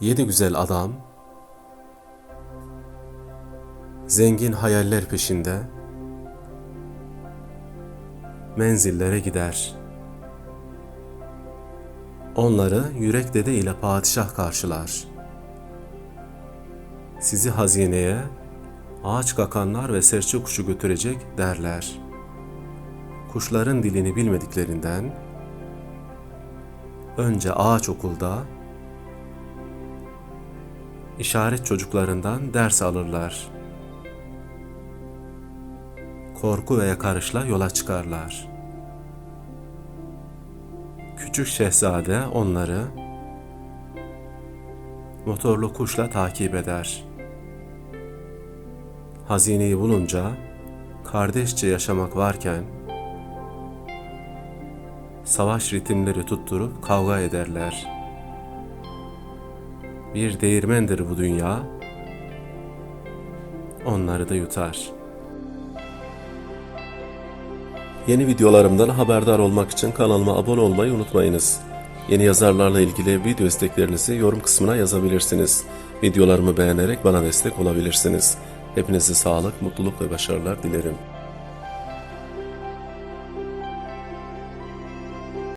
Yedi güzel adam Zengin hayaller peşinde Menzillere gider. Onları yürek dede ile padişah karşılar. Sizi hazineye Ağaç kakanlar ve serçe kuşu götürecek derler. Kuşların dilini bilmediklerinden Önce ağaç okulda işaret çocuklarından ders alırlar. Korku ve yakarışla yola çıkarlar. Küçük şehzade onları motorlu kuşla takip eder. Hazineyi bulunca kardeşçe yaşamak varken savaş ritimleri tutturup kavga ederler.'' Bir değirmendir bu dünya, onları da yutar. Yeni videolarımdan haberdar olmak için kanalıma abone olmayı unutmayınız. Yeni yazarlarla ilgili video isteklerinizi yorum kısmına yazabilirsiniz. Videolarımı beğenerek bana destek olabilirsiniz. Hepinize sağlık, mutluluk ve başarılar dilerim.